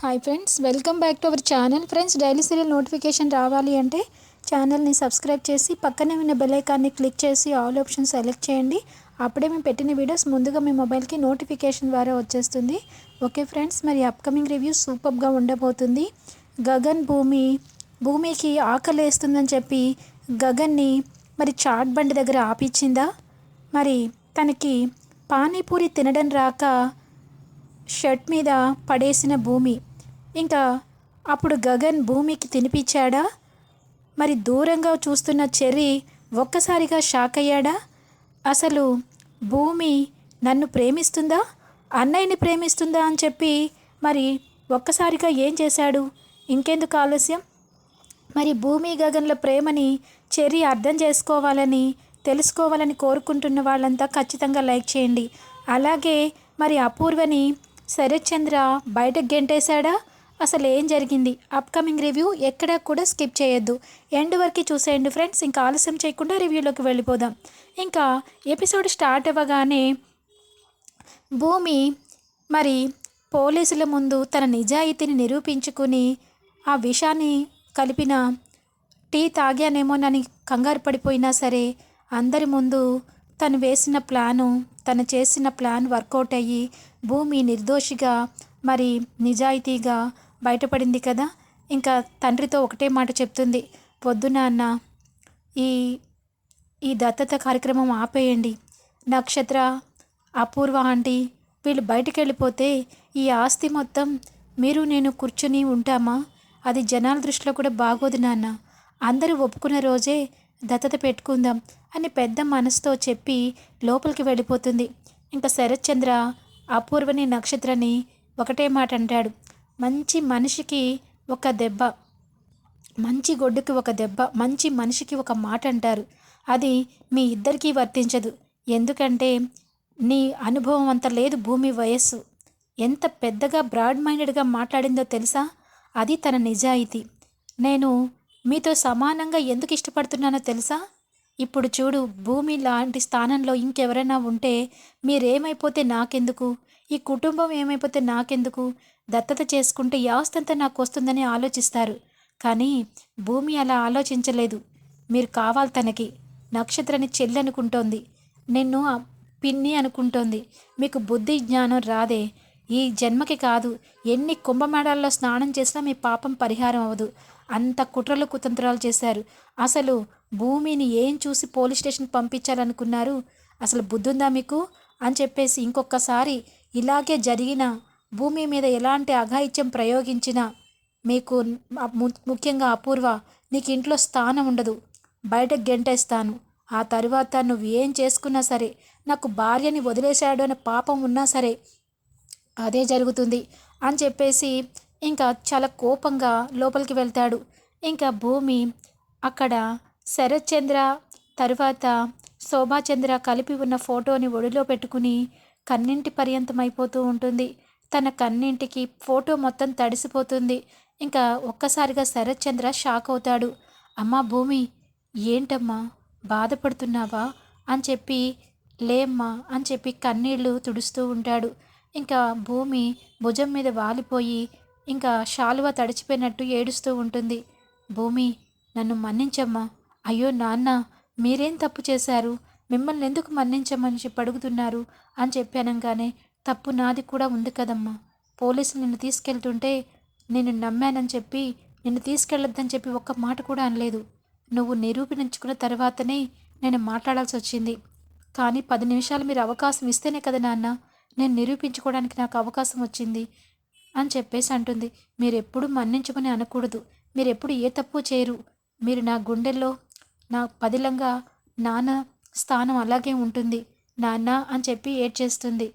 Hi friends welcome back to our channel friends daily serial notification రావాలి అంటే ఛానల్ని subscribe చేసి పక్కనే ఉన్న బెల్ ఐకాన్ని క్లిక్ చేసి ఆల్ ఆప్షన్ సెలెక్ట్ చేయండి. అప్పుడే మేము పెట్టిన వీడియోస్ ముందుగా మీ మొబైల్కి నోటిఫికేషన్ ద్వారా వచ్చేస్తుంది. ఓకే ఫ్రెండ్స్ మరి అప్కమింగ్ రివ్యూ సూపర్గా ఉండబోతుంది. గగన్ భూమి భూమికి ఆకలి వేస్తుందని చెప్పి గగన్ని మరి చాట్ బండి దగ్గర ఆపిచ్చిందా మరి తనకి పానీపూరి తినడం రాక షర్ట్ మీద పడేసిన భూమి ఇంకా అప్పుడు గగన్ భూమికి తినిపించాడా? మరి దూరంగా చూస్తున్న చెర్రీ ఒక్కసారిగా షాక్ అయ్యాడా? అసలు భూమి నన్ను ప్రేమిస్తుందా? అన్నయ్యని ప్రేమిస్తుందా అని చెప్పి మరి ఒక్కసారిగా ఏం చేశాడు? ఇంకెందుకు ఆలస్యం? మరి భూమి గగన్ల ప్రేమని చెర్రీ అర్థం చేసుకోవాలని తెలుసుకోవాలని కోరుకుంటున్న వాళ్ళంతా ఖచ్చితంగా లైక్ చేయండి. అలాగే మరి అపూర్వని శరత్ చంద్ర బయటకు గెంటేశాడా? అసలు ఏం జరిగింది? అప్కమింగ్ రివ్యూ ఎక్కడా కూడా స్కిప్ చేయొద్దు. ఎండ్ వరకు చూసేయండి ఫ్రెండ్స్. ఇంకా ఆలస్యం చేయకుండా రివ్యూలోకి వెళ్ళిపోదాం. ఇంకా ఎపిసోడ్ స్టార్ట్ అవ్వగానే భూమి మరి పోలీసుల ముందు తన నిజాయితీని నిరూపించుకుని ఆ విషాన్ని కలిపిన టీ తాగానేమోనని కంగారు పడిపోయినా సరే అందరి ముందు తను వేసిన ప్లాను తను చేసిన ప్లాన్ వర్కౌట్ అయ్యి భూమి నిర్దోషిగా మరి నిజాయితీగా బయటపడింది కదా. ఇంకా తండ్రితో ఒకటే మాట చెప్తుంది. పొద్దున అన్న ఈ ఈ దత్తత కార్యక్రమం ఆపేయండి. నక్షత్ర అపూర్వ ఆంటీ వీళ్ళు బయటికి వెళ్ళిపోతే ఈ ఆస్తి మొత్తం మీరు నేను కూర్చుని ఉంటామా? అది జనాల దృష్టిలో కూడా బాగోదు నాన్న. అందరూ ఒప్పుకున్న రోజే దత్తత పెట్టుకుందాం అని పెద్ద మనసుతో చెప్పి లోపలికి వెళ్ళిపోతుంది. ఇంకా శరత్చంద్ర అపూర్వని నక్షత్రని ఒకటే మాట అంటాడు. మంచి మనిషికి ఒక దెబ్బ. మంచి గొడ్డుకి ఒక దెబ్బ మంచి మనిషికి ఒక మాట అంటారు. అది మీ ఇద్దరికీ వర్తించదు. ఎందుకంటే నీ అనుభవం అంత లేదు భూమి వయస్సు. ఎంత పెద్దగా బ్రాడ్ మైండెడ్గా మాట్లాడిందో తెలుసా? అది తన నిజాయితీ. నేను మీతో సమానంగా ఎందుకు ఇష్టపడుతున్నానో తెలుసా? ఇప్పుడు చూడు భూమి లాంటి స్థానంలో ఇంకెవరైనా ఉంటే మీరేమైపోతే నాకెందుకు? ఈ కుటుంబం ఏమైపోతే నాకెందుకు? దత్తత చేసుకుంటే ఈ నాకు వస్తుందని ఆలోచిస్తారు. కానీ భూమి అలా ఆలోచించలేదు. మీరు కావాలి తనకి. నక్షత్రని చెల్లి అనుకుంటోంది నిన్ను ఆ పిన్ని అనుకుంటోంది. మీకు బుద్ధి జ్ఞానం రాదే. ఈ జన్మకి కాదు. ఎన్ని కుంభమేళాల్లో స్నానం చేసినా మీ పాపం పరిహారం అవ్వదు. అంత కుట్రలు కుతంత్రాలు చేశారు. అసలు భూమిని ఏం చూసి పోలీస్ స్టేషన్ పంపించాలనుకున్నారు? అసలు బుద్ధుందా మీకు? అని చెప్పేసి ఇంకొకసారి ఇలాగే జరిగిన భూమి మీద ఎలాంటి అఘాయిత్యం ప్రయోగించినా మీకు ముఖ్యంగా అపూర్వ నీకు ఇంట్లో స్థానం ఉండదు. బయట గెంటేస్తాను. ఆ తరువాత నువ్వు ఏం చేసుకున్నా సరే నాకు భార్యని వదిలేశాడు అనే పాపం ఉన్నా సరే అదే జరుగుతుంది అని చెప్పేసి ఇంకా చాలా కోపంగా లోపలికి వెళ్తాడు. ఇంకా భూమి అక్కడ శరత్చంద్ర తరువాత శోభాచంద్ర కలిపి ఉన్న ఫోటోని ఒడిలో పెట్టుకుని కన్నింటి పర్యంతం అయిపోతూ ఉంటుంది. తన కన్నింటికి ఫోటో మొత్తం తడిసిపోతుంది. ఇంకా ఒక్కసారిగా శరత్చంద్ర షాక్ అవుతాడు. అమ్మా భూమి ఏంటమ్మా? బాధపడుతున్నావా? అని చెప్పి లేమ్మా అని చెప్పి కన్నీళ్ళు తుడుస్తూ ఉంటాడు. ఇంకా భూమి భుజం మీద వాలిపోయి ఇంకా శాలువ తడిచిపోయినట్టు ఏడుస్తూ ఉంటుంది. భూమి నన్ను మన్నించమ్మా. అయ్యో నాన్న మీరేం తప్పు చేశారు? మిమ్మల్ని ఎందుకు మన్నించమని చెప్పి అడుగుతున్నారు? అని చెప్పానంగానే తప్పు నాది కూడా ఉంది కదమ్మా. పోలీసులు నిన్ను తీసుకెళ్తుంటే నేను నమ్మానని చెప్పి నిన్ను తీసుకెళ్ళొద్దని చెప్పి ఒక్క మాట కూడా అనలేదు. నువ్వు నిరూపించుకున్న తర్వాతనే నేను మాట్లాడాల్సి వచ్చింది. కానీ పది నిమిషాలు మీరు అవకాశం ఇస్తేనే కదా నాన్న నేను నిరూపించుకోవడానికి నాకు అవకాశం వచ్చింది అని చెప్పేసి అంటుంది. మీరు ఎప్పుడు మన్నించమని అనకూడదు. మీరు ఎప్పుడు ఏ తప్పు చేయరు. మీరు నా గుండెల్లో నా పదిలంగా నాన్న స్థానం అలాగే ఉంటుంది. నాన్న అని చెప్పి ఏడ్చేస్తుంది.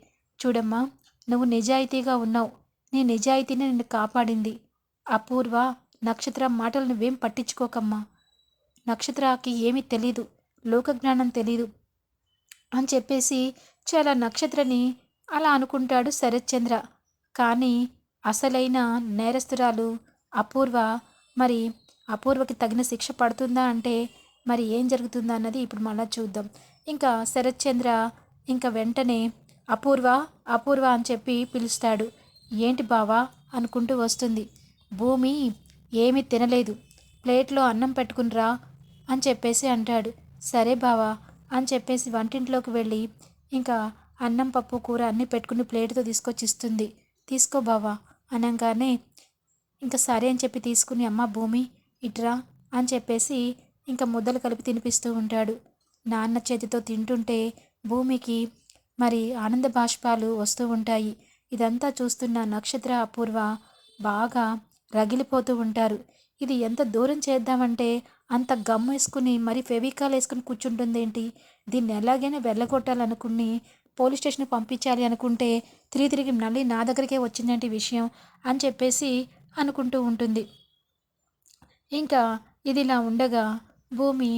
చూడమ్మా నువ్వు నిజాయితీగా ఉన్నావు. నీ నిజాయితీనే నిన్ను కాపాడింది. అపూర్వ నక్షత్ర మాటలు నువ్వేం పట్టించుకోకమ్మా. నక్షత్రకి ఏమీ తెలీదు. లోకజ్ఞానం తెలీదు. అని చెప్పేసి చాలా నక్షత్రని అలా అనుకుంటాడు శరత్చంద్ర. కానీ అసలైన నేరస్తురాలు అపూర్వ మరి అపూర్వకి తగిన శిక్ష పడుతుందా అంటే మరి ఏం జరుగుతుందా అన్నది ఇప్పుడు మళ్ళీ చూద్దాం. ఇంకా శరత్చంద్ర ఇంకా వెంటనే అపూర్వ అపూర్వ అని చెప్పి పిలుస్తాడు. ఏంటి బావా? అనుకుంటూ వస్తుంది. భూమి ఏమీ తినలేదు. ప్లేట్లో అన్నం పెట్టుకునిరా అని చెప్పేసి అంటాడు. సరే బావా అని చెప్పేసి వంటింట్లోకి వెళ్ళి ఇంకా అన్నం పప్పు కూర అన్నీ పెట్టుకుని ప్లేట్తో తీసుకొచ్చి ఇస్తుంది తీసుకో బావా అనగానే ఇంకా సరే అని చెప్పి తీసుకుని అమ్మ భూమి ఇట్రా అని చెప్పేసి ఇంకా ముద్దలు కలిపి తినిపిస్తూ ఉంటాడు. నాన్న చేతితో తింటుంటే భూమికి మరి ఆనంద బాష్పాలు వస్తూ ఉంటాయి. ఇదంతా చూస్తున్న నక్షత్ర అపూర్వ బాగా రగిలిపోతూ ఉంటారు. ఇది ఎంత దూరం చేద్దామంటే అంత గమ్ వేసుకుని మరి ఫెవికాల్ వేసుకుని కూర్చుంటుంది ఏంటి? దీన్ని ఎలాగైనా వెళ్ళగొట్టాలనుకుని పోలీస్ స్టేషన్కి పంపించాలి అనుకుంటే తిరిగి తిరిగి మళ్ళీ నా దగ్గరికే వచ్చిందంటే విషయం అని చెప్పేసి అనుకుంటూ ఉంటుంది. ఇంకా ఇది ఇలా ఉండగా భూమి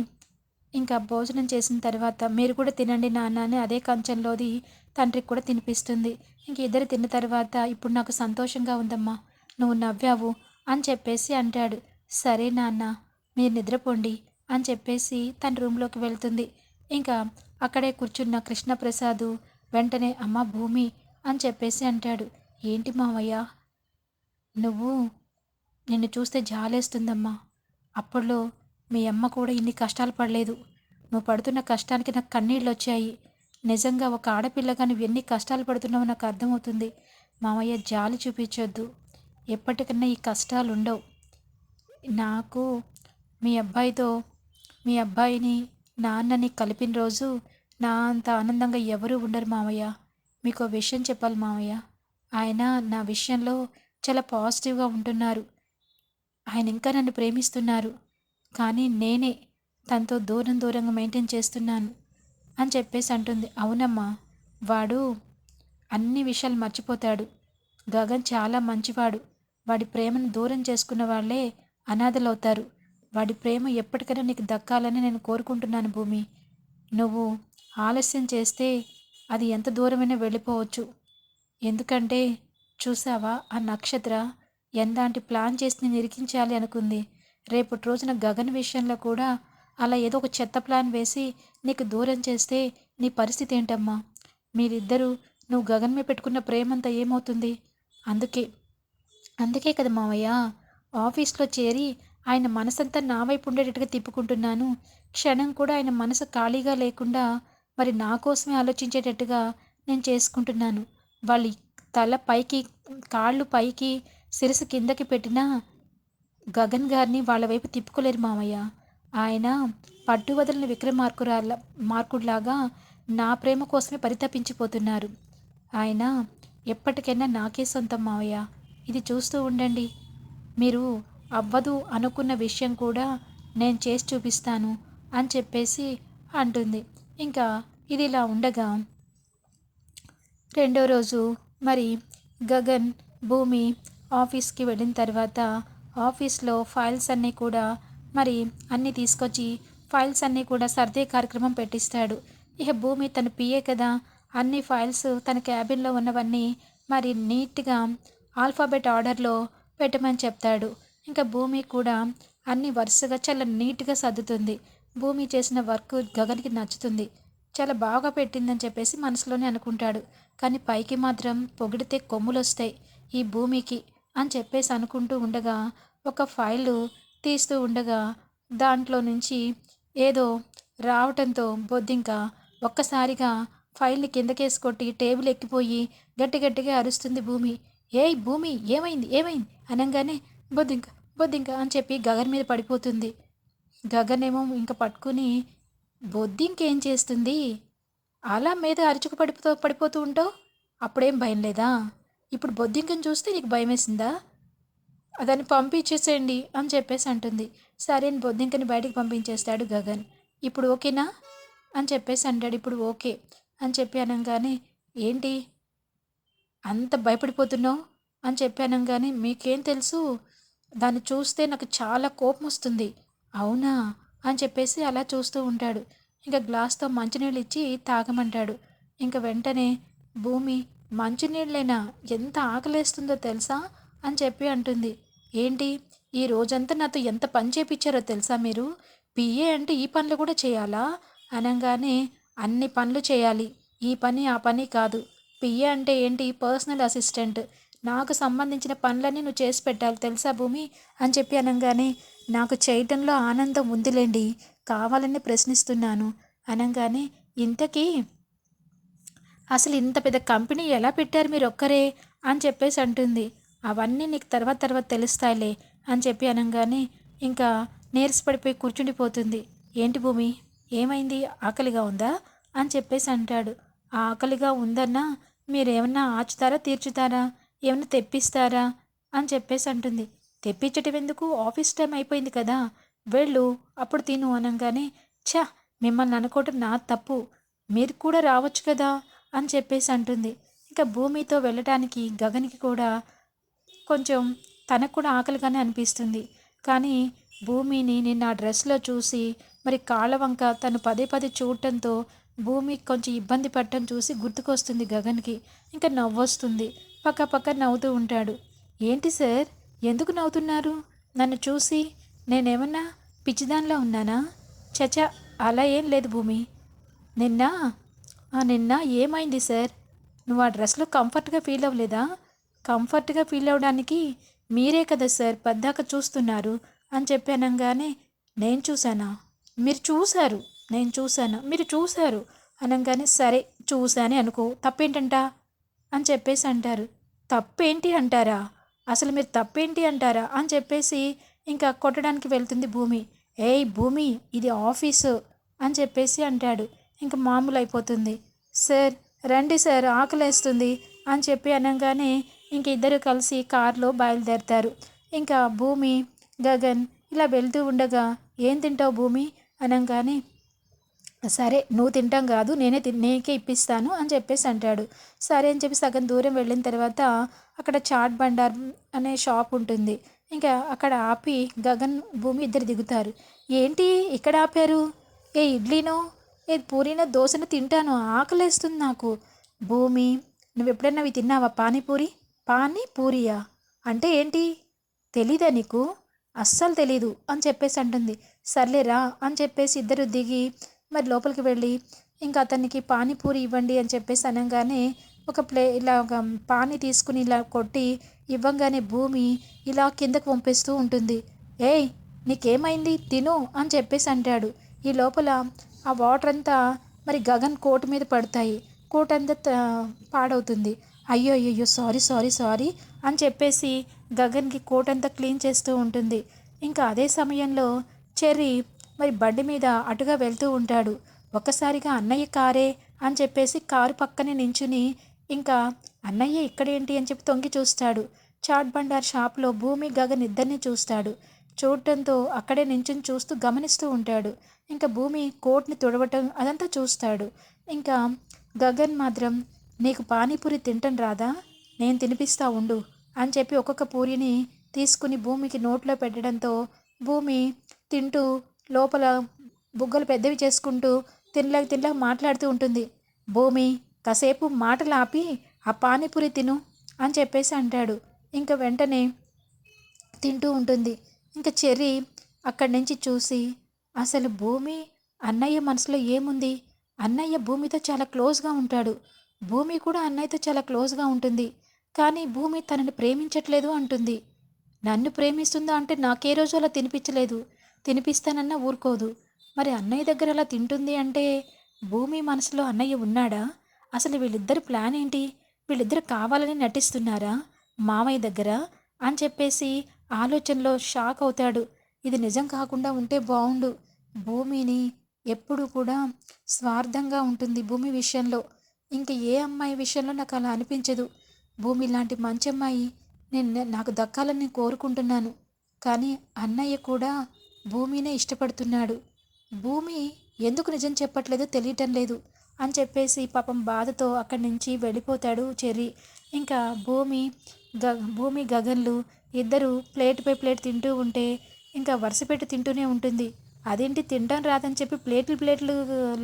ఇంకా భోజనం చేసిన తర్వాత మీరు కూడా తినండి నాన్న అని అదే కంచంలోది తండ్రికి కూడా తినిపిస్తుంది. ఇంక ఇద్దరు తిన్న తర్వాత ఇప్పుడు నాకు సంతోషంగా ఉందమ్మా నువ్వు నవ్వావు అని చెప్పేసి అంటాడు. సరే నాన్న మీరు నిద్రపోండి అని చెప్పేసి తన రూమ్లోకి వెళ్తుంది. ఇంకా అక్కడే కూర్చున్న కృష్ణప్రసాద్ వెంటనే అమ్మ భూమి అని చెప్పేసి అంటాడు. ఏంటి మావయ్య నువ్వు నిన్ను చూస్తే జాలేస్తుందమ్మా. అప్పట్లో మీ అమ్మ కూడా ఇన్ని కష్టాలు పడలేదు. నువ్వు పడుతున్న కష్టానికి నాకు కన్నీళ్ళు వచ్చాయి నిజంగా ఒక ఆడపిల్లగా నువ్వు ఎన్ని కష్టాలు పడుతున్నావో నాకు అర్థమవుతుంది. మామయ్య జాలి చూపించొద్దు. ఎప్పటికన్నా ఈ కష్టాలు ఉండవు నాకు మీ అబ్బాయితో మీ అబ్బాయిని నాన్నని కలిపిన రోజు నా అంత ఆనందంగా ఎవరూ ఉండరు మామయ్య. మీకు విషయం చెప్పాలి మామయ్య. ఆయన నా విషయంలో చాలా పాజిటివ్గా ఉంటున్నారు. ఆయన ఇంకా నన్ను ప్రేమిస్తున్నారు. కానీ నేనే తనతో దూరం దూరంగా మెయింటైన్ చేస్తున్నాను అని చెప్పేసి అంటుంది. అవునమ్మా వాడు అన్ని విషయాలు మర్చిపోతాడు. గగన్ చాలా మంచివాడు. వాడి ప్రేమను దూరం చేసుకున్న వాళ్ళే అనాథలవుతారు. వాడి ప్రేమ ఎప్పటికైనా నీకు దక్కాలని నేను కోరుకుంటున్నాను భూమి. నువ్వు ఆలస్యం చేస్తే అది ఎంత దూరమైనా వెళ్ళిపోవచ్చు. ఎందుకంటే చూసావా ఆ నక్షత్ర? ఎందాంటి ప్లాన్ చేసి నేను ఇరికించాలి అనుకుంది. రేపటి రోజున గగన్ విషయంలో కూడా అలా ఏదో ఒక చెత్త ప్లాన్ వేసి నీకు దూరం చేస్తే నీ పరిస్థితి ఏంటమ్మా? మీరిద్దరూ నువ్వు గగన్ మీద పెట్టుకున్న ప్రేమంతా ఏమవుతుంది? అందుకే. అందుకే కదా మావయ్య. ఆఫీస్లో చేరి ఆయన మనసంతా నా వైపు ఉండేటట్టుగా తిప్పుకుంటున్నాను. క్షణం కూడా ఆయన మనసు ఖాళీగా లేకుండా మరి నా కోసమే ఆలోచించేటట్టుగా నేను చేసుకుంటున్నాను. వాళ్ళు తల పైకి కాళ్ళు పైకి శిరసు కిందకి పెట్టినా గగన్ గారిని వాళ్ళ వైపు తిప్పుకోలేరు మామయ్య. ఆయన పట్టు వదలని విక్రమార్కురాల మార్కుడిలాగా నా ప్రేమ కోసమే పరితపించిపోతున్నారు. ఆయన ఎప్పటికైనా నాకే సొంతం మావయ్య ఇది చూస్తూ ఉండండి. మీరు అవ్వదు అనుకున్న విషయం కూడా నేను చేసి చూపిస్తాను అని చెప్పేసి అంటుంది. ఇంకా ఇది ఇలా ఉండగా రెండో రోజు మరి గగన్ భూమి ఆఫీస్కి వెళ్ళిన తర్వాత ఆఫీస్లో ఫైల్స్ అన్నీ కూడా మరి అన్నీ తీసుకొచ్చి ఫైల్స్ అన్నీ కూడా సర్దే కార్యక్రమం పెట్టిస్తాడు. ఇక భూమి తన పిఏ కదా అన్ని ఫైల్స్ తన క్యాబిన్లో ఉన్నవన్నీ మరి నీట్గా ఆల్ఫాబెట్ ఆర్డర్లో పెట్టమని చెప్తాడు. ఇంకా భూమి కూడా అన్ని వరుసగా చాలా నీట్గా సర్దుతుంది. భూమి చేసిన వర్క్ గగన్కి నచ్చుతుంది. చాలా బాగా పెట్టిందని చెప్పేసి మనసులోనే అనుకుంటాడు. కానీ పైకి మాత్రం పొగిడితే కొమ్ములు వస్తాయి ఈ భూమికి. అని చెప్పేసి అనుకుంటూ ఉండగా ఒక ఫైలు తీస్తూ ఉండగా దాంట్లో నుంచి ఏదో రావటంతో బొద్దింక ఒక్కసారిగా ఫైల్ని కిందకేసి కొట్టి టేబుల్ ఎక్కిపోయి గట్టి గట్టిగా అరుస్తుంది భూమి. ఏయ్ భూమి ఏమైంది ఏమైంది? అనగానే బొద్దింక బొద్దింక అని చెప్పి గగన్ మీద పడిపోతుంది. గగన్ ఏమో ఇంకా పట్టుకుని బొద్దింకేం చేస్తుంది? అలా మీద అరుచుకు పడిపోతూ పడిపోతూ ఉంటావు? అప్పుడేం భయం లేదా? ఇప్పుడు బొద్దింకని చూస్తే నీకు భయం వేసిందా దాన్ని పంపించేసేయండి అని చెప్పేసి అంటుంది. సరే అని బొద్దింకని బయటికి పంపించేస్తాడు గగన్. ఇప్పుడు ఓకేనా? అని చెప్పేసి అంటాడు. ఇప్పుడు ఓకే అని చెప్పి అనగానే ఏంటి? అంత భయపడిపోతున్నావు? అని చెప్పి అనగానే మీకేం తెలుసు? దాన్ని చూస్తే నాకు చాలా కోపం వస్తుంది. అవునా? అని చెప్పేసి అలా చూస్తూ ఉంటాడు. ఇంకా గ్లాస్తో మంచినీళ్ళు ఇచ్చి తాగమంటాడు. ఇంకా వెంటనే భూమి మంచినీళ్ళైనా ఎంత ఆకలేస్తుందో తెలుసా? అని చెప్పి అంటుంది. ఏంటి? ఈ రోజంతా నాతో ఎంత పని చేపించారో తెలుసా మీరు? పిఏ అంటే ఈ పనులు కూడా చేయాలా? అనగానే అన్ని పనులు చేయాలి. ఈ పని ఆ పని కాదు. పిఏ అంటే ఏంటి? Personal assistant. నాకు సంబంధించిన పనులన్నీ నువ్వు చేసి పెట్టాలి తెలుసా భూమి? అని చెప్పి అనగానే నాకు చేయటంలో ఆనందం ఉందిలేండి. కావాలని ప్రశ్నిస్తున్నాను. అనగానే ఇంతకీ అసలు ఇంత పెద్ద కంపెనీ ఎలా పెట్టారు మీరు ఒక్కరే? అని చెప్పేసి అంటుంది. అవన్నీ నీకు తర్వాత తర్వాత తెలుస్తాయిలే అని చెప్పి అనగానే ఇంకా నీరసపడిపోయి కూర్చుండిపోతుంది. ఏంటి భూమి? ఏమైంది? ఆకలిగా ఉందా? అని చెప్పేసి అంటాడు. ఆ ఆకలిగా ఉందన్నా మీరేమన్నా ఆచుతారా తీర్చుతారా? ఏమన్నా తెప్పిస్తారా? అని చెప్పేసి అంటుంది. తెప్పించటం ఎందుకు? ఆఫీస్ టైం అయిపోయింది కదా. వెళ్ళు అప్పుడు తిను అనగానే ఛా! మిమ్మల్ని అనుకోవటం నా తప్పు. మీరు కూడా రావచ్చు కదా. అని చెప్పేసి అంటుంది. ఇంకా భూమితో వెళ్ళటానికి గగన్కి కూడా కొంచెం తనకు కూడా ఆకలిగానే అనిపిస్తుంది. కానీ భూమిని నిన్న ఆ డ్రెస్లో చూసి మరి కాళ్ళవంక తను పదే పదే చూడటంతో భూమి కొంచెం ఇబ్బంది పడటం చూసి గుర్తుకొస్తుంది గగన్కి. ఇంకా నవ్వొస్తుంది. పక్క పక్క నవ్వుతూ ఉంటాడు. ఏంటి సార్? ఎందుకు నవ్వుతున్నారు? నన్ను చూసి నేనేమన్నా పిచ్చిదానిలో ఉన్నానా? చచా అలా ఏం లేదు భూమి. నిన్న నిన్న ఏమైంది సార్? నువ్వు ఆ డ్రెస్లో కంఫర్ట్గా ఫీల్ అవ్వలేదా? కంఫర్ట్గా ఫీల్ అవ్వడానికి మీరే కదా సార్ పద్దాక చూస్తున్నారు అని చెప్పి నేను చూశానా? మీరు చూశారు నేను చూశాను? మీరు చూశారు? అనగానే సరే చూశానే అనుకో తప్పేంటంట? అని చెప్పేసి అంటారు. తప్పేంటి అంటారా? అసలు మీరు తప్పేంటి అంటారా? అని చెప్పేసి ఇంకా కొట్టడానికి వెళ్తుంది భూమి. ఏయ్ భూమి ఇది ఆఫీసు అని చెప్పేసి అంటాడు. ఇంకా మామూలు అయిపోతుంది సార్ రండి సార్ ఆకలేస్తుంది అని చెప్పి అనగానే ఇంక ఇద్దరు కలిసి కారులో బయలుదేరతారు. ఇంకా భూమి గగన్ ఇలా వెళ్తూ ఉండగా ఏం తింటావు భూమి? అనగానే సరే నువ్వు తింటాం కాదు నేనే తి నేకే ఇప్పిస్తాను అని చెప్పేసి అంటాడు. సరే అని చెప్పి సగం దూరం వెళ్ళిన తర్వాత అక్కడ చాట్ బండార్ అనే షాప్ ఉంటుంది. ఇంకా అక్కడ ఆపి గగన్ భూమి ఇద్దరు దిగుతారు. ఏంటి ఇక్కడ ఆపారు? ఏ ఇడ్లీనో? నేను పూరిన దోశను తింటాను ఆకలేస్తుంది నాకు. భూమి నువ్వు ఎప్పుడైనా అవి తిన్నావా? పానీపూరి? పానీపూరియా? అంటే ఏంటి? తెలీదా నీకు? అస్సలు తెలీదు అని చెప్పేసి అంటుంది. సర్లేరా అని చెప్పేసి ఇద్దరు దిగి మరి లోపలికి వెళ్ళి ఇంకా అతనికి పానీపూరి ఇవ్వండి అని చెప్పేసి అనగానే ఒక ప్లే ఇలా ఒక పానీ తీసుకుని ఇలా కొట్టి ఇవ్వంగానే భూమి ఇలా కిందకు పంపిస్తూ ఉంటుంది. ఏయ్ నీకేమైంది? తిను అని చెప్పేసి అంటాడు. ఈ లోపల ఆ వాటర్ అంతా మరి గగన్ కోట్ మీద పడతాయి. కోట్ అంతా త- పాడవుతుంది. అయ్యో అయ్యో సారీ సారీ సారీ అని చెప్పేసి గగన్కి కోట్ అంతా క్లీన్ చేస్తూ ఉంటుంది. ఇంకా అదే సమయంలో చెర్రీ మరి బండి మీద అటుగా వెళ్తూ ఉంటాడు. ఒక్కసారిగా అన్నయ్య కారే అని చెప్పేసి కారు పక్కనే నించుని ఇంకా అన్నయ్య ఇక్కడేంటి అని చెప్పి తొంగి చూస్తాడు. చాట్ బండార్ షాప్లో భూమి గగన్ ఇద్దరిని చూస్తాడు. చూడటంతో అక్కడే నించుని చూస్తూ గమనిస్తూ ఉంటాడు. ఇంకా భూమి కోట్ని తుడవటం అదంతా చూస్తాడు. ఇంకా గగన్ మాత్రం నీకు పానీపూరి తింటం రాదా? నేను తినిపిస్తా ఉండు అని చెప్పి ఒక్కొక్క పూరిని తీసుకుని భూమికి నోట్లో పెట్టడంతో భూమి తింటూ లోపల బుగ్గలు పెద్దవి చేసుకుంటూ తినలేక తినలేక మాట్లాడుతూ ఉంటుంది. భూమి కాసేపు మాటలు ఆపి ఆ పానీపూరి తిను అని చెప్పేసి అంటాడు. ఇంకా వెంటనే తింటూ ఉంటుంది. ఇంకా చెర్రీ అక్కడి నుంచి చూసి అసలు భూమి అన్నయ్య మనసులో ఏముంది? అన్నయ్య భూమితో చాలా క్లోజ్గా ఉంటాడు. భూమి కూడా అన్నయ్యతో చాలా క్లోజ్గా ఉంటుంది. కానీ భూమి తనని ప్రేమించట్లేదు అంటుంది. నన్ను ప్రేమిస్తుందా అంటే నాకే రోజు అలా తినిపించలేదు. తినిపిస్తానన్నా ఊరుకోదు. మరి అన్నయ్య దగ్గర అలా తింటుంది అంటే భూమి మనసులో అన్నయ్య ఉన్నాడా? అసలు వీళ్ళిద్దరు ప్లాన్ ఏంటి? వీళ్ళిద్దరు కావాలని నటిస్తున్నారా? మామయ్య దగ్గర? అని చెప్పేసి ఆలోచనలో షాక్ అవుతాడు. ఇది నిజం కాకుండా ఉంటే బాగుండు భూమిని ఎప్పుడు కూడా స్వార్థంగా ఉంటుంది భూమి విషయంలో. ఇంక ఏ అమ్మాయి విషయంలో నాకు అలా అనిపించదు. భూమి లాంటి మంచి అమ్మాయి నేను నాకు దక్కాలని కోరుకుంటున్నాను. కానీ అన్నయ్య కూడా భూమినే ఇష్టపడుతున్నాడు. భూమి ఎందుకు నిజం చెప్పట్లేదో తెలియటం లేదు అని చెప్పేసి పాపం బాధతో అక్కడి నుంచి వెళ్ళిపోతాడు చెర్రీ. ఇంకా భూమి గ భూమి గగన్లు ఇద్దరు ప్లేట్ ప్లేట్పై ప్లేట్ తింటూ ఉంటే ఇంకా వరుస పెట్టి తింటూనే ఉంటుంది. అదేంటి తింటాం రాదని చెప్పి ప్లేట్లు ప్లేట్లు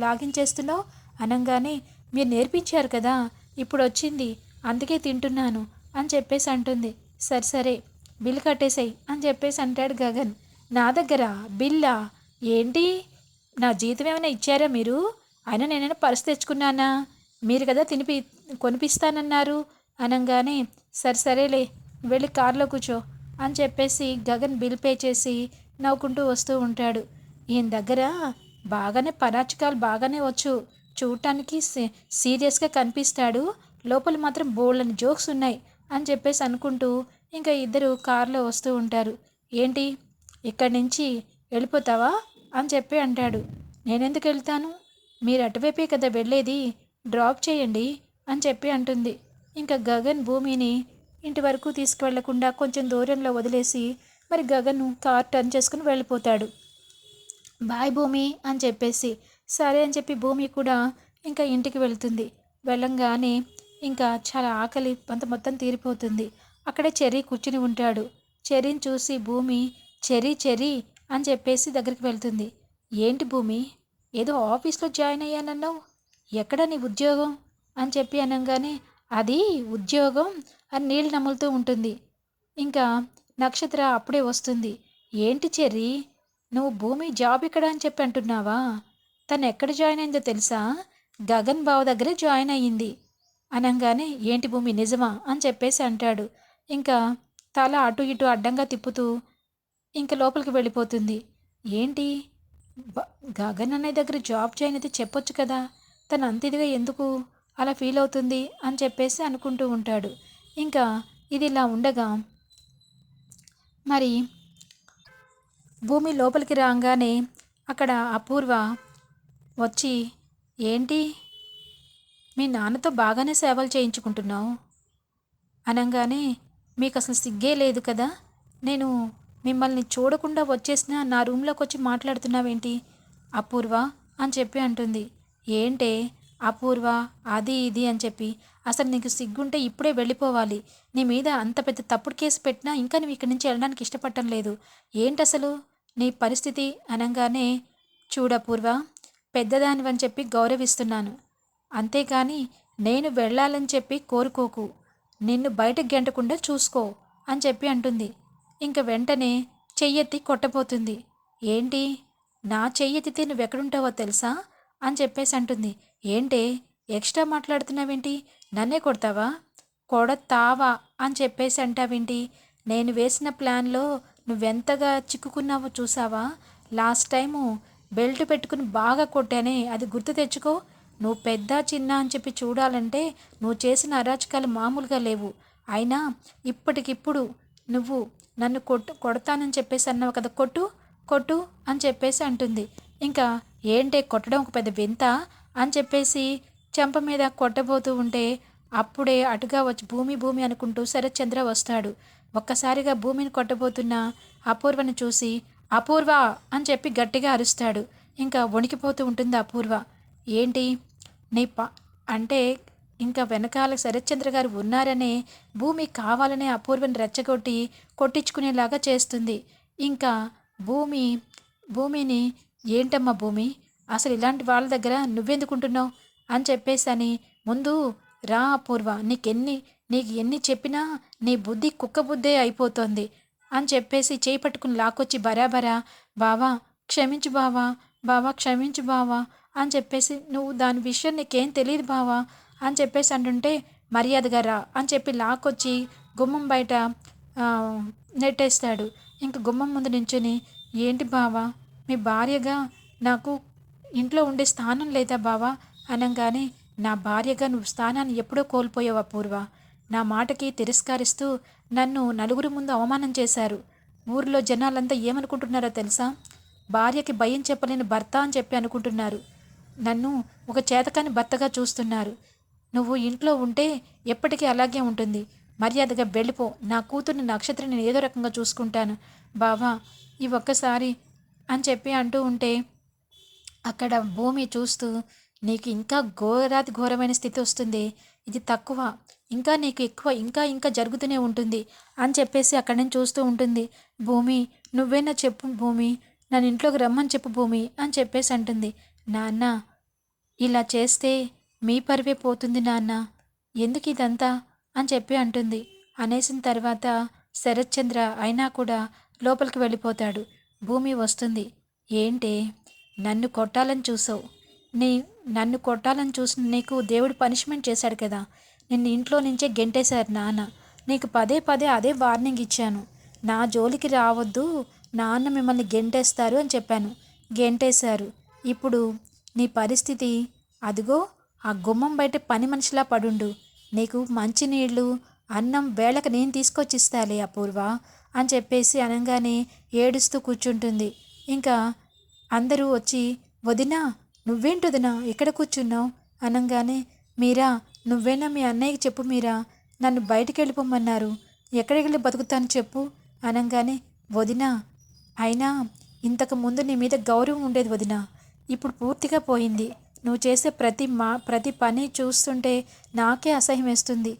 లాగించేస్తున్నావు? అనగానే మీరు నేర్పించారు కదా ఇప్పుడు వచ్చింది అందుకే తింటున్నాను అని చెప్పేసి అంటుంది. సరే సరే బిల్ కట్టేసాయి అని చెప్పేసి అంటాడు గగన్. నా దగ్గర బిల్లా? ఏంటి? నా జీతం ఏమైనా ఇచ్చారా మీరు? అయినా నేనైనా పర్స్ తెచ్చుకున్నానా? మీరు కదా తినిపి కొనిపిస్తానన్నారు అనగానే సరే సరేలే వెళ్ళి కారులో కూర్చో అని చెప్పేసి గగన్ బిల్ పే చేసి నవ్వుకుంటూ వస్తూ ఉంటాడు. ఈయన దగ్గర బాగానే పరాచకాలు బాగానే వచ్చు. చూడటానికి సీరియస్గా కనిపిస్తాడు. లోపల మాత్రం బోల్డని జోక్స్ ఉన్నాయి అని చెప్పేసి అనుకుంటూ ఇంకా ఇద్దరు కారులో వస్తూ ఉంటారు. ఏంటి? ఇక్కడి నుంచి వెళ్ళిపోతావా? అని చెప్పి అంటాడు. నేనెందుకు వెళ్తాను? మీరు అటువైపే కదా వెళ్ళేది. డ్రాప్ చేయండి అని చెప్పి అంటుంది. ఇంకా గగన్ భూమిని ఇంటి వరకు తీసుకువెళ్ళకుండా కొంచెం దూరంలో వదిలేసి మరి గగన్ కార్ టర్న్ చేసుకుని వెళ్ళిపోతాడు. బాయ్ భూమి అని చెప్పేసి. సరే అని చెప్పి భూమి కూడా ఇంకా ఇంటికి వెళ్తుంది. వెళ్ళంగానే ఇంకా చాలా ఆకలి అంత మొత్తం తీరిపోతుంది. అక్కడే చెర్రీ కూర్చుని ఉంటాడు. చెర్రీని చూసి భూమి చెర్రీ చెర్రీ అని చెప్పేసి దగ్గరికి వెళ్తుంది. ఏంటి భూమి? ఏదో ఆఫీస్లో జాయిన్ అయ్యానన్నావు? ఎక్కడ నీ ఉద్యోగం? అని చెప్పి అనగానే అది ఉద్యోగం. అని నీళ్ళు నములుతూ ఉంటుంది. ఇంకా నక్షత్ర అప్పుడే వస్తుంది. ఏంటి చెర్రీ? నువ్వు భూమి జాబ్ ఇక్కడ అని చెప్పి అంటున్నావా? తను ఎక్కడ జాయిన్ అయిందో తెలుసా? గగన్ బావ దగ్గరే జాయిన్ అయ్యింది. అనగానే ఏంటి భూమి నిజమా అని చెప్పేసి అంటాడు. ఇంకా తల అటు ఇటు అడ్డంగా తిప్పుతూ ఇంకా లోపలికి వెళ్ళిపోతుంది. ఏంటి? గగన్ అనే దగ్గర జాబ్ జాయిన్ అయితే చెప్పొచ్చు కదా. తను అంత ఇదిగా ఎందుకు అలా ఫీల్ అవుతుంది అని చెప్పేసి అనుకుంటూ ఉంటాడు. ఇంకా ఇది ఇలా ఉండగా మరి భూమి లోపలికి రాగానే అక్కడ అపూర్వ వచ్చి ఏంటి? మీ నాన్నతో బాగానే సేవలు చేయించుకుంటున్నావు? అనగానే మీకు అసలు సిగ్గే లేదు కదా? నేను మిమ్మల్ని చూడకుండా వచ్చేసిన నా రూమ్లోకి వచ్చి మాట్లాడుతున్నావేంటి? అపూర్వ అని చెప్పి అంటుంది. ఏంటే? అపూర్వ అది ఇది అని చెప్పి అసలు నీకు సిగ్గుంటే ఇప్పుడే వెళ్ళిపోవాలి. నీ మీద అంత పెద్ద తప్పుడు కేసు పెట్టినా ఇంకా నువ్వు ఇక్కడి నుంచి వెళ్ళడానికి ఇష్టపడటం లేదు. ఏంటి అసలు నీ పరిస్థితి అనగానే చూడపూర్వ పెద్దదానివని చెప్పి గౌరవిస్తున్నాను. అంతేకాని నేను వెళ్ళాలని చెప్పి కోరుకోకు. నిన్ను బయటకు గెంటకుండా చూసుకో అని చెప్పి అంటుంది. ఇంక వెంటనే చెయ్యెత్తి కొట్టబోతుంది. ఏంటి? నా చెయ్యెత్తితే నువ్వెక్కడుంటావో తెలుసా? అని చెప్పేసి అంటుంది. ఏంటే? ఎక్స్ట్రా మాట్లాడుతున్నావేంటి? నన్నే కొడతావా? కొడతావా అని చెప్పేసి అంటావేంటి నేను వేసిన ప్లాన్లో నువ్వెంతగా చిక్కుకున్నావో చూసావా? లాస్ట్ టైము బెల్ట్ పెట్టుకుని బాగా కొట్టానే అది గుర్తు తెచ్చుకో. నువ్వు పెద్ద చిన్న అని చెప్పి చూడాలంటే నువ్వు చేసిన అరాచకాలు మామూలుగా లేవు. అయినా ఇప్పటికిప్పుడు నువ్వు నన్ను కొట్టు కొడతానని చెప్పేసి అన్నావు కదా కొట్టు కొట్టు అని చెప్పేసి అంటుంది ఇంకా ఏంటే కొట్టడం ఒక పెద్ద వింత అని చెప్పేసి చెంప మీద కొట్టబోతూ ఉంటే అప్పుడే అటుగా వచ్చి భూమి భూమి అనుకుంటూ శరత్చంద్ర వస్తాడు. ఒక్కసారిగా భూమిని కొట్టబోతున్న అపూర్వని చూసి అపూర్వ! అని చెప్పి గట్టిగా అరుస్తాడు. ఇంకా వణికిపోతూ ఉంటుంది అపూర్వ. ఏంటి? నీ ప అంటే ఇంకా వెనకాల శరత్చంద్ర గారు ఉన్నారనే భూమి కావాలనే అపూర్వని రెచ్చగొట్టి కొట్టించుకునేలాగా చేస్తుంది. ఇంకా భూమి భూమిని ఏంటమ్మా భూమి? అసలు ఇలాంటి వాళ్ళ దగ్గర నువ్వెందుకుంటున్నావు? అని చెప్పేసి అని ముందు రా అపూర్వ నీకెన్ని నీకు ఎన్ని చెప్పినా నీ బుద్ధి కుక్క బుద్ధే అయిపోతుంది అని చెప్పేసి చేయి పట్టుకుని లాక్కొచ్చి బరాబరా బావా క్షమించు బావా బావా క్షమించు బావా అని చెప్పేసి నువ్వు దాని విషయం నీకేం తెలియదు బావా అని చెప్పేసి అంటుంటే మర్యాదగా రా అని చెప్పి లాక్కొచ్చి గుమ్మం బయట నెట్టేస్తాడు. ఇంక గుమ్మం ముందు నించుని ఏంటి బావా మీ భార్యగా నాకు ఇంట్లో ఉండే స్థానం లేదా బావా? అనగానే నా భార్యగా నువ్వు స్థానాన్ని ఎప్పుడో కోల్పోయావా పూర్వ నా మాటకి తిరస్కరిస్తూ నన్ను నలుగురి ముందు అవమానం చేశారు. ఊరిలో జనాలంతా ఏమనుకుంటున్నారో తెలుసా? భార్యకి భయం చెప్పలేని భర్త అని చెప్పి అనుకుంటున్నారు. నన్ను ఒక చేతకాని భర్తగా చూస్తున్నారు. నువ్వు ఇంట్లో ఉంటే ఎప్పటికీ అలాగే ఉంటుంది. మర్యాదగా వెళ్ళిపో. నా కూతుర్ని నేను ఏదో రకంగా చూసుకుంటాను. బావా ఈ ఒక్కసారి అని చెప్పి అంటూ ఉంటే అక్కడ భూమి చూస్తూ నీకు ఇంకా ఘోరాతి ఘోరమైన స్థితి వస్తుంది. ఇది తక్కువ. ఇంకా నీకు ఎక్కువ ఇంకా ఇంకా జరుగుతూనే ఉంటుంది అని చెప్పేసి అక్కడి నుంచి చూస్తూ ఉంటుంది. భూమి నువ్వేనా చెప్పు భూమి నన్ను ఇంట్లోకి రమ్మని చెప్పు భూమి అని చెప్పేసి అంటుంది. నాన్న ఇలా చేస్తే మీ పరివే పోతుంది నాన్న. ఎందుకు ఇదంతా? అని చెప్పి అంటుంది. అనేసిన తర్వాత శరత్చంద్ర అయినా కూడా లోపలికి వెళ్ళిపోతాడు. భూమి వస్తుంది. ఏంటి? నన్ను కొట్టాలని చూసావు. నీ నన్ను కొట్టాలని చూసిన నీకు దేవుడు పనిష్మెంట్ చేశాడు కదా. నిన్ను ఇంట్లో నుంచే గెంటేశారు నాన్న. నీకు పదే పదే అదే వార్నింగ్ ఇచ్చాను. నా జోలికి రావద్దు. నాన్న మిమ్మల్ని గెంటేస్తారు అని చెప్పాను. గెంటేశారు. ఇప్పుడు నీ పరిస్థితి అదిగో ఆ గుమ్మం బయట పని మనిషిలా పడుండు. నీకు మంచినీళ్ళు అన్నం వేళకు నేను తీసుకొచ్చిస్తాలే అపూర్వ అని చెప్పేసి అనగానే ఏడుస్తూ కూర్చుంటుంది. ఇంకా అందరూ వచ్చి వదినా నువ్వేంటి వదినా ఎక్కడ కూర్చున్నావు? అనగానే మీరా నువ్వేనా మీ అన్నయ్యకి చెప్పు మీరా? నన్ను బయటికి వెళ్ళిపోమన్నారు ఎక్కడికి వెళ్ళి బతుకుతాను చెప్పు. అనగానే వదినా అయినా ఇంతకు ముందు నీ మీద గౌరవం ఉండేది వదినా. ఇప్పుడు పూర్తిగా పోయింది. నువ్వు చేసే ప్రతి మా ప్రతి పని చూస్తుంటే నాకే అసహ్యం వేస్తుంది.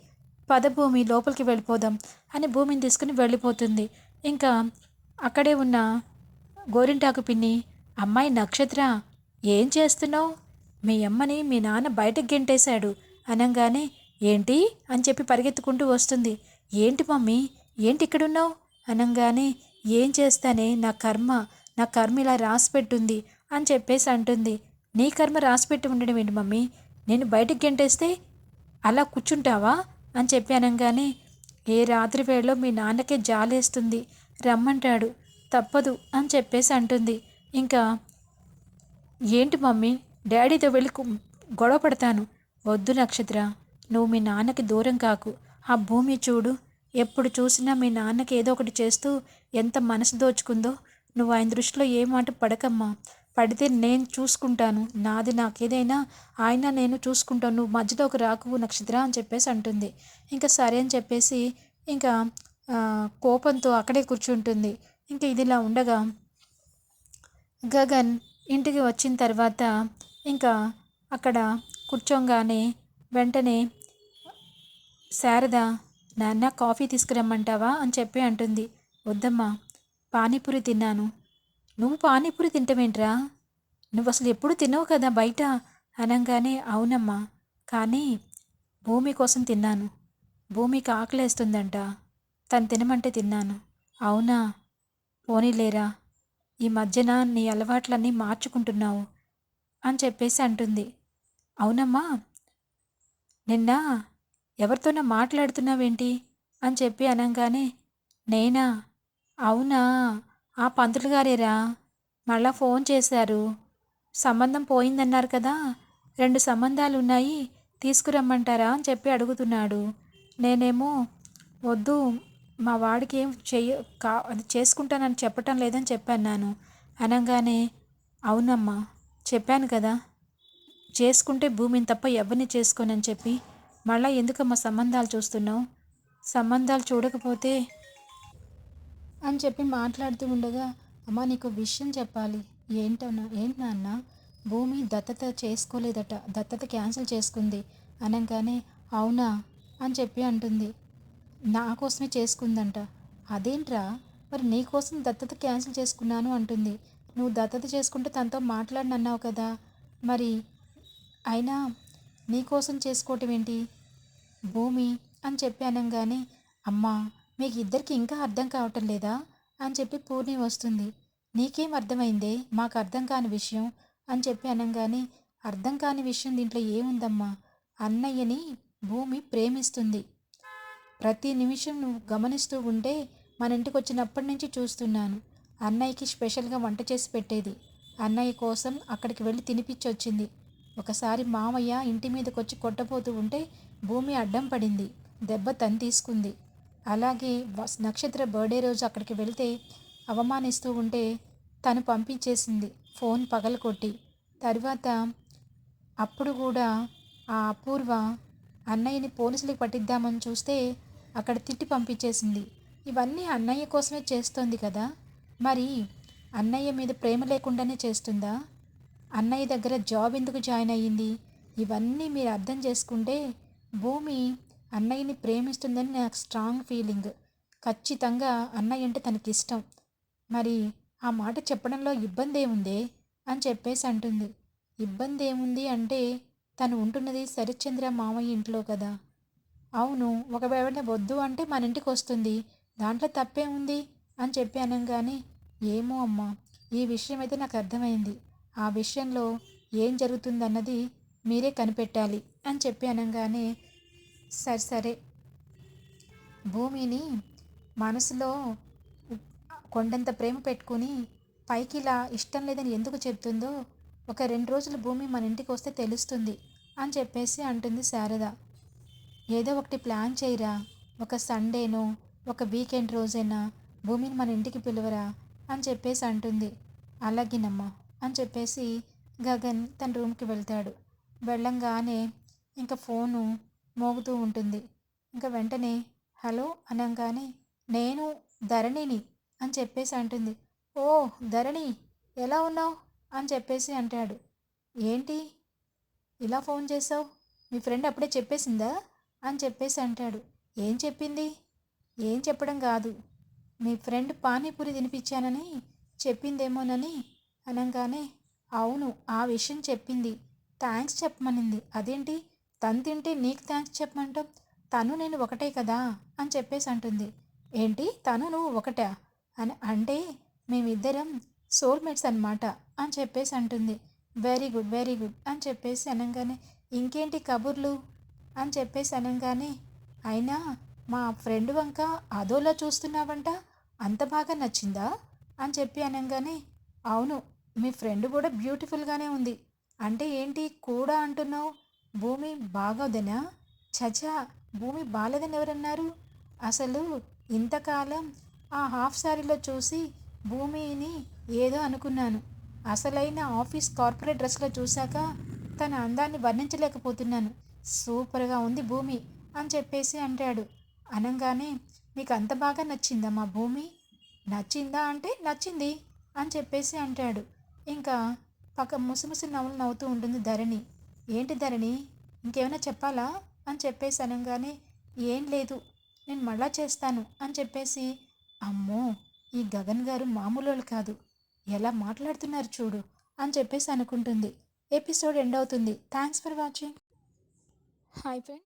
పద భూమి లోపలికి వెళ్ళిపోదాం అని భూమిని తీసుకుని వెళ్ళిపోతుంది. ఇంకా అక్కడే ఉన్న గోరింటాకు పిన్ని అమ్మాయి నక్షత్ర ఏం చేస్తున్నావు? మీ అమ్మని మీ నాన్న బయటకు గెంటేశాడు. అనగానే ఏంటి? అని చెప్పి పరిగెత్తుకుంటూ వస్తుంది. ఏంటి మమ్మీ? ఏంటి ఇక్కడున్నావు? అనగానే ఏం చేస్తానే? నా కర్మ. నా కర్మ ఇలా రాసిపెట్టుంది అని చెప్పేసి అంటుంది. నీ కర్మ రాసిపెట్టి ఉండడం ఏంటి మమ్మీ? నేను బయటకు గెంటేస్తే అలా కూర్చుంటావా? అని చెప్పి అనగానే ఏ రాత్రి వేళలో మీ నాన్నకే జాలేస్తుంది. రమ్మంటాడు. తప్పదు అని చెప్పేసి అంటుంది. ఇంకా ఏంటి మమ్మీ? డాడీతో వెళ్ళి గొడవపడతాను గొడవ పడతాను. వద్దు నక్షత్ర నువ్వు మీ నాన్నకి దూరం కాకు. ఆ భూమి చూడు. ఎప్పుడు చూసినా మీ నాన్నకి ఏదో ఒకటి చేస్తూ ఎంత మనసు దోచుకుందో నువ్వు ఆయన దృష్టిలో ఏ మాట పడకమ్మా. పడితే నేను చూసుకుంటాను. నాది నాకేదైనా ఆయన నేను చూసుకుంటాను. నువ్వు మధ్యలోకి రాకు నక్షత్ర అని చెప్పేసి అంటుంది. ఇంకా సరే అని చెప్పేసి ఇంకా కోపంతో అక్కడే కూర్చుంటుంది. ఇంకా ఇదిలా ఉండగా గగన్ ఇంటికి వచ్చిన తర్వాత ఇంకా అక్కడ కూర్చోగానే వెంటనే శారద నాన్న కాఫీ తీసుకురమ్మంటావా? అని చెప్పి అంటుంది. వద్దమ్మా పానీపూరి తిన్నాను. నువ్వు పానీపూరి తింటమేంట్రా నువ్వు అసలు ఎప్పుడు తినవు కదా బయట? అనగానే అవునమ్మా కానీ భూమి కోసం తిన్నాను. భూమికి ఆకలేస్తుందంట. తను తినమంటే తిన్నాను. అవునా? పోనీలేరా? ఈ మధ్యన నీ అలవాట్లన్నీ మార్చుకుంటున్నావు అని చెప్పేసి అంటుంది. అవునమ్మా నిన్న ఎవరితోనో మాట్లాడుతున్నావేంటి అని చెప్పి అనగానే నేనా? అవునా? ఆ పంతులు గారేరా? మళ్ళా ఫోన్ చేశారు. సంబంధం పోయిందన్నారు కదా రెండు సంబంధాలు ఉన్నాయి తీసుకురమ్మంటారా అని చెప్పి అడుగుతున్నాడు. నేనేమో వద్దు మా వాడికి ఏం చెయ్య కా అది చేసుకుంటానని చెప్పటం లేదని చెప్పాను నేను. అనగానే అవునమ్మా చెప్పాను కదా. చేసుకుంటే భూమిని తప్ప ఎవరిని చేసుకోనని చెప్పి మళ్ళీ ఎందుకమ్మా సంబంధాలు చూస్తున్నావు? సంబంధాలు చూడకపోతే అని చెప్పి మాట్లాడుతూ ఉండగా అమ్మ నీకు విషయం చెప్పాలి. ఏంటన్నా ఏంటి నాన్న? భూమి దత్తత చేసుకోలేదట దత్తత క్యాన్సిల్ చేసుకుంది. అనగానే అవునా అని చెప్పి అంటుంది. నా కోసమే చేసుకుందంట. అదేంట్రా? మరి నీ కోసం దత్తత క్యాన్సిల్ చేసుకున్నాను అంటుంది. నువ్వు దత్తత చేసుకుంటే తనతో మాట్లాడినన్నావు కదా. మరి అయినా నీ కోసం చేసుకోవటం ఏంటి? భూమి అని చెప్పి అనగానే అమ్మా మీకు ఇద్దరికి ఇంకా అర్థం కావటం లేదా? అని చెప్పి పూర్ణి వస్తుంది. నీకేం అర్థమైందే? మాకు అర్థం కాని విషయం అని చెప్పి అనగానే అర్థం కాని విషయం దీంట్లో ఏముందమ్మా? అన్నయ్యని భూమి ప్రేమిస్తుంది. ప్రతి నిమిషం నువ్వు గమనిస్తూ ఉంటే మన ఇంటికి వచ్చినప్పటి నుంచి చూస్తున్నాను. అన్నయ్యకి స్పెషల్గా వంట చేసి పెట్టేది. అన్నయ్య కోసం అక్కడికి వెళ్ళి తినిపించి వచ్చింది ఒకసారి మామయ్య ఇంటి మీదకి వచ్చి కొట్టబోతూ ఉంటే భూమి అడ్డం పడింది. దెబ్బ తను తీసుకుంది. అలాగే నక్షత్ర బర్త్డే రోజు అక్కడికి వెళ్తే అవమానిస్తూ ఉంటే తను పంపించేసింది. ఫోన్ పగలకొట్టి తర్వాత అప్పుడు కూడా ఆ అపూర్వ అన్నయ్యని పోలీసులకు పట్టిద్దామని చూస్తే అక్కడ తిట్టి పంపించేసింది. ఇవన్నీ అన్నయ్య కోసమే చేస్తోంది కదా? మరి అన్నయ్య మీద ప్రేమ లేకుండానే చేస్తుందా? అన్నయ్య దగ్గర జాబ్ ఎందుకు జాయిన్ అయ్యింది? ఇవన్నీ మీరు అర్థం చేసుకుంటే భూమి అన్నయ్యని ప్రేమిస్తుందని నాకు స్ట్రాంగ్ ఫీలింగ్ ఖచ్చితంగా అన్నయ్య అంటే తనకి ఇష్టం. మరి ఆ మాట చెప్పడంలో ఇబ్బంది ఏముందే? అని చెప్పేసి అంటుంది. ఇబ్బంది ఏముంది అంటే తను ఉంటున్నది శరత్చంద్ర మామయ్య ఇంట్లో కదా. అవును ఒకవేళ వద్దు అంటే మన ఇంటికి వస్తుంది దాంట్లో తప్పే ఉంది అని చెప్పి అనగానే ఏమో అమ్మా ఈ విషయం అయితే నాకు అర్థమైంది ఆ విషయంలో ఏం జరుగుతుందన్నది మీరే కనిపెట్టాలి అని చెప్పి అనగానే సరే సరే. భూమిని మనసులో కొండంత ప్రేమ పెట్టుకుని పైకి ఇలా ఇష్టం లేదని ఎందుకు చెప్తుందో ఒక రెండు రోజులు భూమి మన ఇంటికి వస్తే తెలుస్తుంది అని చెప్పేసి అంటుంది శారద. ఏదో ఒకటి ప్లాన్ చేయరా? ఒక సండేనో ఒక వీకెండ్ రోజైనా భూమిని మన ఇంటికి పిలువరా? అని చెప్పేసి అంటుంది. అలాగేనమ్మా అని చెప్పేసి గగన్ తన రూమ్కి వెళ్తాడు. వెళ్ళంగానే ఇంకా ఫోను మోగుతూ ఉంటుంది. ఇంకా వెంటనే హలో అనగానే నేను ధరణిని అని చెప్పేసి అంటుంది. ఓ ధరణి ఎలా ఉన్నావు? అని చెప్పేసి అంటాడు. ఏంటి? ఇలా ఫోన్ చేసావు? మీ ఫ్రెండ్ అప్పుడే చెప్పేసిందా? అని చెప్పేసి అంటాడు. ఏం చెప్పింది? ఏం చెప్పడం కాదు. మీ ఫ్రెండ్ పానీపూరి తినిపించానని చెప్పిందేమోనని అనగానే అవును ఆ విషయం చెప్పింది. థ్యాంక్స్ చెప్పమనింది. అదేంటి? తను తింటే నీకు థ్యాంక్స్ చెప్పమంటాం తను నేను ఒకటే కదా? అని చెప్పేసి అంటుంది. ఏంటి? తను నువ్వు ఒకటా? అని అంటే మేమిద్దరం సోల్మేట్స్ అనమాట అని చెప్పేసి అంటుంది. వెరీ గుడ్ వెరీ గుడ్ అని చెప్పేసి అనగానే ఇంకేంటి కబుర్లు? అని చెప్పేసి అనగానే అయినా మా ఫ్రెండ్ వంక అదోలా చూస్తున్నావంట? అంత బాగా నచ్చిందా? అని చెప్పి అనగానే అవును మీ ఫ్రెండ్ కూడా బ్యూటిఫుల్గానే ఉంది. అంటే ఏంటి కూడా అంటున్నావు? భూమి బాగోదనా? చచా భూమి బాలేదని ఎవరన్నారు? అసలు ఇంతకాలం ఆ హాఫ్ శారీలో చూసి భూమిని ఏదో అనుకున్నాను. అసలైన ఆఫీస్ కార్పొరేట్ డ్రెస్లో చూశాక తన అందాన్ని వర్ణించలేకపోతున్నాను. సూపర్గా ఉంది భూమి అని చెప్పేసి అంటాడు. అనగానే మీకు అంత బాగా నచ్చిందా మా భూమి? నచ్చిందా అంటే నచ్చింది అని చెప్పేసి అంటాడు. ఇంకా పక్క ముసిముసి నవ్వులు నవ్వుతూ ఉంటుంది ధరణి. ఏంటి ధరణి ఇంకేమైనా చెప్పాలా? అని చెప్పేసి అనగానే ఏం లేదు నేను మళ్ళా చేస్తాను అని చెప్పేసి అమ్మో ఈ గగన్ గారు మామూలు కాదు ఎలా మాట్లాడుతున్నారు చూడు అని చెప్పేసి అనుకుంటుంది. ఎపిసోడ్ ఎండ్ అవుతుంది. Thanks for watching. Hi friend